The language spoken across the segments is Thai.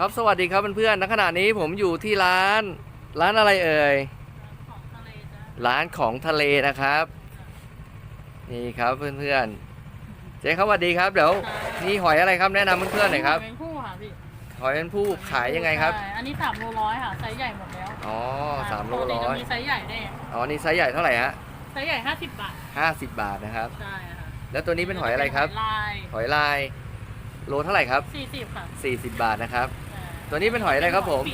ครับสวัสดีครับเพื่อนๆณขณะนี้ผมอยู่ที่ร้าน ร้านอะไรเอ่ยของทะเลจ้ะร้านของทะเลนะครับ นี่ครับเพื่อนๆ เจ๊ครับสวัสดีครับเดี๋ยวนี่หอยอะไรครับแนะนำเพื่อนๆหน่อยครับเป็นผู้ค่ะพี่หอยเป็นผู้ขายยังไงครับใช่อันนี้สามโลร้อยค่ะไซส์ใหญ่หมดแล้ว อ๋อสามโลปกติร้อยจะมีไซส์ใหญ่แน่อ๋อนี่ไซส์ใหญ่เท่าไหร่ฮะ ไซส์ใหญ่ห้าสิบบาทห้าสิบบาทนะครับ ใช่ค่ะ แล้วตัวนี้เป็นหอยอะไรครับลาย หอยลาย โลเท่าไหร่ครับสี่สิบค่ะ40บาทนะครับใช่ ตัวนี้เป็นหอยอะไรครับผม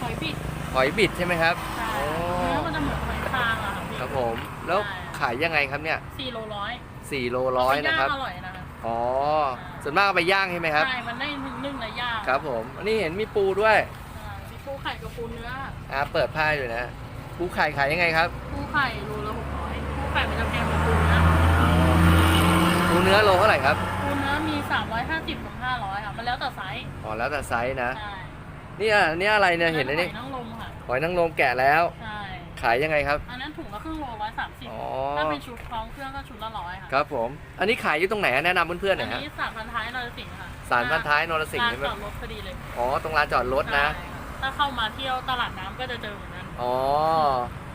หอยบิดหอยบิดใช่ไหมครับ ใช่โอ้ เนื้อมันจะเหมือนหอยคางอะค่ะพี่ครับผม แล้วขายยังไงครับเนี่ยสี่โลร้อยสี่โลร้อยนะครับย่างอร่อยนะคะอ๋อ ส่วนมากเอาไปย่างใช่ไหมครับ ใช่มันได้นึ่งๆและย่างครับผม อันนี้เห็นมีปูด้วย อ่ามีปูไข่กับปูเนื้ออ่า เปิดผ้าอยู่นะ ปูไข่ขายยังไงครับ ปูไข่โลละหกร้อยปูไข่มันจะแพงกว่าปูนะปูเนื้อโลเท่าไหร่ครับ ปูเนื้อมี350ถึง500ค่ะ มันแล้วแต่ไซส์อ๋อแล้วแต่ไซส์นะ ใช่นี่อะนี่อะไรเนี่ยเห็นอันนี้หอยนางรมค่ะ หอยนางรมแกะแล้ว ใช่ ขายยังไงครับ อันนั้นถุงละครึ่งโลร้อยสามสิบอ๋อ ถ้าเป็นชุดพร้อมเครื่องก็ชุดละร้อยค่ะครับผม อันนี้ขายอยู่ตรงไหนอะแนะนำเพื่อนๆหอัน่อนยฮะนี้สามพันท้ายนรสิงห์ค่ะสารพันท้ายนรสิงห์ลานใช่ไหมจอดรถพอดีเลยอ๋อตรงลานจอดรถนะ ใช่ถ้าเข้ามาเที่ยวตลาดน้ำก็จะเจอเหมือนกันอ๋อ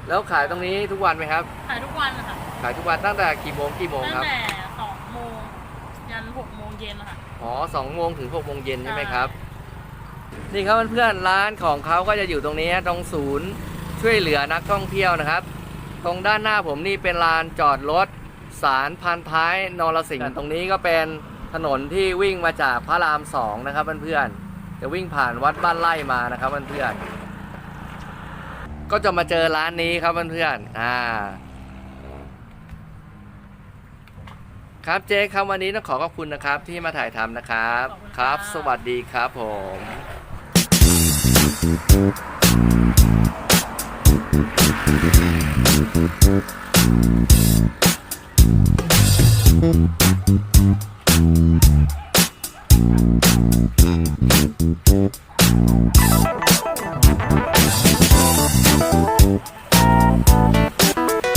แล้วขายตรงนี้ทุกวันไหมครับ ขายทุกวันนะคะขายทุกวันตั้งแต่กี่โมงกี่โมงตั้งครับแต่สองโมง ยันหกโมงเย็นนะคะอ๋อสองโมงถึงหกโมงเย็นใช่ไหมครับ นี่ครับเพื่อนๆร้านของเขาก็จะอยู่ตรงนี้ตรงศูนย์ช่วยเหลือนักท่องเที่ยวนะครับ ตรงด้านหน้าผมนี่เป็นลานจอดรถสารพันท้ายนรสิงห์ตรงนี้ก็เป็นถนนที่วิ่งมาจากพระรามสองนะครับเพื่อนๆจะวิ่งผ่านวัดบ้านไร่มานะครับเพื่อนๆก็จะมาเจอร้านนี้ครับเพื่อนๆอ่า ครับเจ๊ครับวันนี้ต้องขอขอบคุณนะครับที่มาถ่ายทำนะครับ ขอบคุณครัค่ะบสวัสดีครับผม Thank